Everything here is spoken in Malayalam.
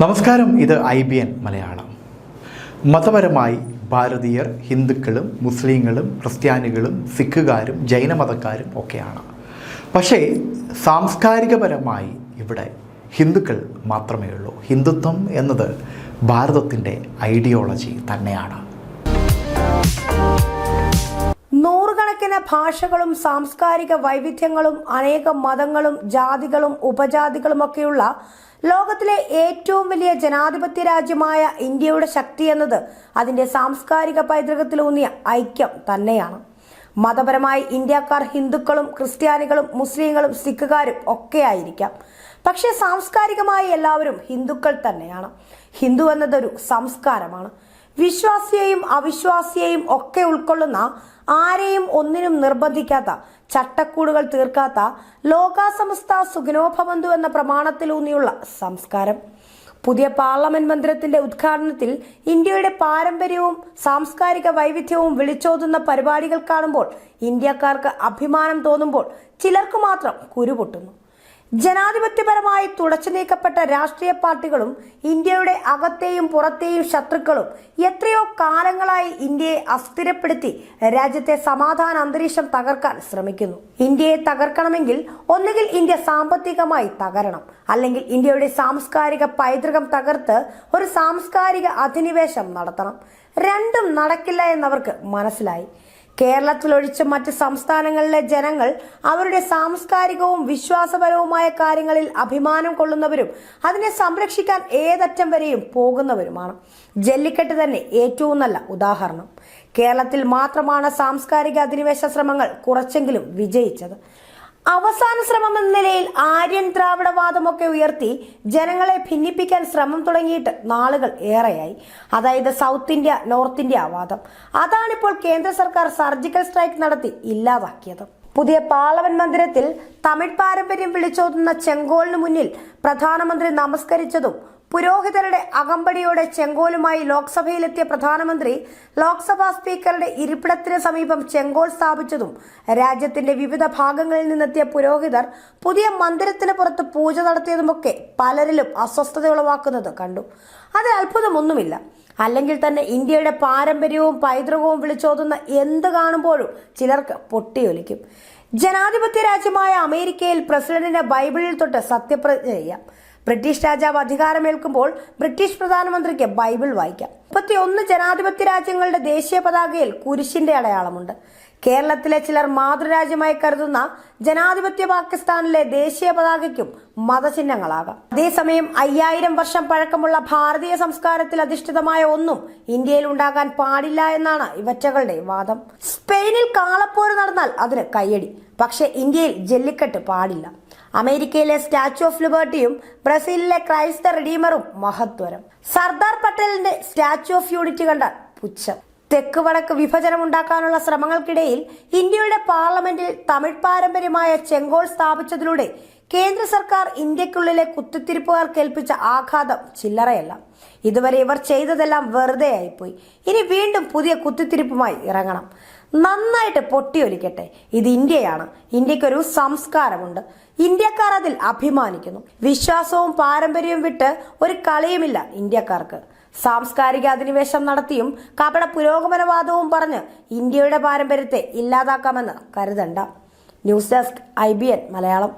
നമസ്കാരം ഇത് ഐ ബി എൻ മലയാളം. മതപരമായി ഭാരതീയർ ഹിന്ദുക്കളും മുസ്ലിങ്ങളും ക്രിസ്ത്യാനികളും സിഖുകാരും ജൈനമതക്കാരും ഒക്കെയാണ്. പക്ഷേ സാംസ്കാരികപരമായി ഇവിടെ ഹിന്ദുക്കൾ മാത്രമേ ഉള്ളൂ. ഹിന്ദുത്വം എന്നത് ഭാരതത്തിന്റെ ഐഡിയോളജി തന്നെയാണ്. നൂറുകണക്കിന് ഭാഷകളും സാംസ്കാരിക വൈവിധ്യങ്ങളും അനേകം മതങ്ങളും ജാതികളും ഉപജാതികളുമൊക്കെയുള്ള ലോകത്തിലെ ഏറ്റവും വലിയ ജനാധിപത്യ രാജ്യമായ ഇന്ത്യയുടെ ശക്തി എന്നത് അതിന്റെ സാംസ്കാരിക പൈതൃകത്തിലൂന്നിയ ഐക്യം തന്നെയാണ്. മതപരമായി ഇന്ത്യക്കാർ ഹിന്ദുക്കളും ക്രിസ്ത്യാനികളും മുസ്ലിങ്ങളും സിഖുകാരും ഒക്കെ ആയിരിക്കാം. പക്ഷേ സാംസ്കാരികമായി എല്ലാവരും ഹിന്ദുക്കൾ തന്നെയാണ്. ഹിന്ദു എന്നതൊരു സംസ്കാരമാണ്. വിശ്വാസിയെയും അവിശ്വാസിയെയും ഒക്കെ ഉൾക്കൊള്ളുന്ന ആരെയും ഒന്നിനും നിർബന്ധിക്കാത്ത ചട്ടക്കൂടുകൾ തീർക്കാത്ത ലോകാസമസ്ത സുഖനോഭബന്ധു എന്ന പ്രമാണത്തിലൂന്നിയുള്ള സംസ്കാരം. പുതിയ പാർലമെന്റ് മന്ദിരത്തിന്റെ ഉദ്ഘാടനത്തിൽ ഇന്ത്യയുടെ പാരമ്പര്യവും സാംസ്കാരിക വൈവിധ്യവും വിളിച്ചോതുന്ന പരിപാടികൾ കാണുമ്പോൾ ഇന്ത്യക്കാർക്ക് അഭിമാനം തോന്നുമ്പോൾ ചിലർക്ക് മാത്രം കുരുപൊട്ടുന്നു. ജനാധിപത്യപരമായി തുടച്ചു നീക്കപ്പെട്ട രാഷ്ട്രീയ പാർട്ടികളും ഇന്ത്യയുടെ അകത്തെയും പുറത്തെയും ശത്രുക്കളും എത്രയോ കാലങ്ങളായി ഇന്ത്യയെ അസ്ഥിരപ്പെടുത്തി രാജ്യത്തെ സമാധാന അന്തരീക്ഷം തകർക്കാൻ ശ്രമിക്കുന്നു. ഇന്ത്യയെ തകർക്കണമെങ്കിൽ ഒന്നുകിൽ ഇന്ത്യ സാമ്പത്തികമായി തകരണം അല്ലെങ്കിൽ ഇന്ത്യയുടെ സാംസ്കാരിക പൈതൃകം തകർത്ത് ഒരു സാംസ്കാരിക അധിനിവേശം നടത്തണം. രണ്ടും നടക്കില്ല എന്നവർക്ക് മനസ്സിലായി. കേരളത്തിലൊഴിച്ച് മറ്റ് സംസ്ഥാനങ്ങളിലെ ജനങ്ങൾ അവരുടെ സാംസ്കാരികവും വിശ്വാസപരവുമായ കാര്യങ്ങളിൽ അഭിമാനം കൊള്ളുന്നവരും അതിനെ സംരക്ഷിക്കാൻ ഏതറ്റം വരെയും പോകുന്നവരുമാണ്. ജല്ലിക്കെട്ട് തന്നെ ഏറ്റവും നല്ല ഉദാഹരണം. കേരളത്തിൽ മാത്രമാണ് സാംസ്കാരിക അധിനിവേശ ശ്രമങ്ങൾ കുറച്ചെങ്കിലും വിജയിച്ചത്. അവസാന ശ്രമം എന്ന നിലയിൽ ആര്യൻ ദ്രാവിഡവാദമൊക്കെ ഉയർത്തി ജനങ്ങളെ ഭിന്നിപ്പിക്കാൻ ശ്രമം തുടങ്ങിയിട്ട് നാളുകൾ ഏറെയായി. അതായത് സൗത്ത് ഇന്ത്യ നോർത്ത് ഇന്ത്യ വാദം. അതാണിപ്പോൾ കേന്ദ്ര സർക്കാർ സർജിക്കൽ സ്ട്രൈക്ക് നടത്തി ഇല്ലാതാക്കിയത്. പുതിയ പാർലമെന്റ് മന്ദിരത്തിൽ തമിഴ് പാരമ്പര്യം വിളിച്ചോതുന്ന ചെങ്കോലിന് മുന്നിൽ പ്രധാനമന്ത്രി നമസ്കരിച്ചതും പുരോഹിതരുടെ അകമ്പടിയോടെ ചെങ്കോലുമായി ലോക്സഭയിലെത്തിയ പ്രധാനമന്ത്രി ലോക്സഭാ സ്പീക്കറുടെ ഇരിപ്പിടത്തിന് സമീപം ചെങ്കോൽ സ്ഥാപിച്ചതും രാജ്യത്തിന്റെ വിവിധ ഭാഗങ്ങളിൽ നിന്നെത്തിയ പുരോഹിതർ പുതിയ മന്ദിരത്തിന് പുറത്ത് പൂജ നടത്തിയതുമൊക്കെ പലരിലും അസ്വസ്ഥത ഉളവാക്കുന്നത് കണ്ടു. അത് അത്ഭുതമൊന്നുമില്ല. അല്ലെങ്കിൽ തന്നെ ഇന്ത്യയുടെ പാരമ്പര്യവും പൈതൃകവും വിളിച്ചോതുന്ന എന്ത് കാണുമ്പോഴും ചിലർക്ക് പൊട്ടിയൊലിക്കും. ജനാധിപത്യ രാജ്യമായ അമേരിക്കയിൽ പ്രസിഡന്റിന്റെ ബൈബിളിൽ തൊട്ട് സത്യപ്രതിജ്ഞ ചെയ്യാം. ബ്രിട്ടീഷ് രാജാവ് അധികാരമേൽക്കുമ്പോൾ ബ്രിട്ടീഷ് പ്രധാനമന്ത്രിക്ക് ബൈബിൾ വായിക്കാം. മുപ്പത്തി ഒന്ന് ജനാധിപത്യ രാജ്യങ്ങളുടെ ദേശീയ പതാകയിൽ കുരിശിന്റെ അടയാളമുണ്ട്. കേരളത്തിലെ ചിലർ മാതൃരാജ്യമായി കരുതുന്ന ജനാധിപത്യ പാകിസ്ഥാനിലെ ദേശീയ പതാകയ്ക്കും മതചിഹ്നങ്ങളാകാം. അതേസമയം അയ്യായിരം വർഷം പഴക്കമുള്ള ഭാരതീയ സംസ്കാരത്തിൽ അധിഷ്ഠിതമായ ഒന്നും ഇന്ത്യയിൽ ഉണ്ടാകാൻ പാടില്ല എന്നാണ് ഇവറ്റകളുടെ വാദം. സ്പെയിനിൽ കാളപ്പോര് നടന്നാൽ അതിന് കയ്യടി. പക്ഷേ ഇന്ത്യയിൽ ജല്ലിക്കെട്ട് പാടില്ല. അമേരിക്കയിലെ സ്റ്റാച്യു ഓഫ് ലിബർട്ടിയും ബ്രസീലിലെ ക്രൈസ്ത റിഡീമറും മഹത്വരം. സർദാർ പട്ടേലിന്റെ സ്റ്റാച്യു ഓഫ് യൂണിറ്റി കണ്ട പുച്ഛം. തെക്ക് വടക്ക് വിഭജനം ഉണ്ടാക്കാനുള്ള ശ്രമങ്ങൾക്കിടയിൽ ഇന്ത്യയുടെ പാർലമെന്റിൽ തമിഴ് പാരമ്പര്യമായ ചെങ്കോൾ സ്ഥാപിച്ചതിലൂടെ കേന്ദ്ര സർക്കാർ ഇന്ത്യക്കുള്ളിലെ കുത്തിത്തിരിപ്പുകാർ കേൾപ്പിച്ച ആഘാതം ചില്ലറയല്ല. ഇതുവരെ ഇവർ ചെയ്തതെല്ലാം വെറുതെ ആയിപ്പോയി ഇനി വീണ്ടും പുതിയ കുത്തിത്തിരിപ്പുമായി ഇറങ്ങണം. നന്നായിട്ട് പൊട്ടിയൊലിക്കട്ടെ. ഇത് ഇന്ത്യയാണ്. ഇന്ത്യക്കൊരു സംസ്കാരമുണ്ട്. ഇന്ത്യക്കാർ അതിൽ അഭിമാനിക്കുന്നു. വിശ്വാസവും പാരമ്പര്യവും വിട്ട് ഒരു കളിയുമില്ല ഇന്ത്യക്കാർക്ക്. സാംസ്കാരിക അധിനിവേശം നടത്തിയും കപട പുരോഗമനവാദവും പറഞ്ഞ് ഇന്ത്യയുടെ പാരമ്പര്യത്തെ ഇല്ലാതാക്കാമെന്ന് കരുതണ്ട. News desk I Malayalam.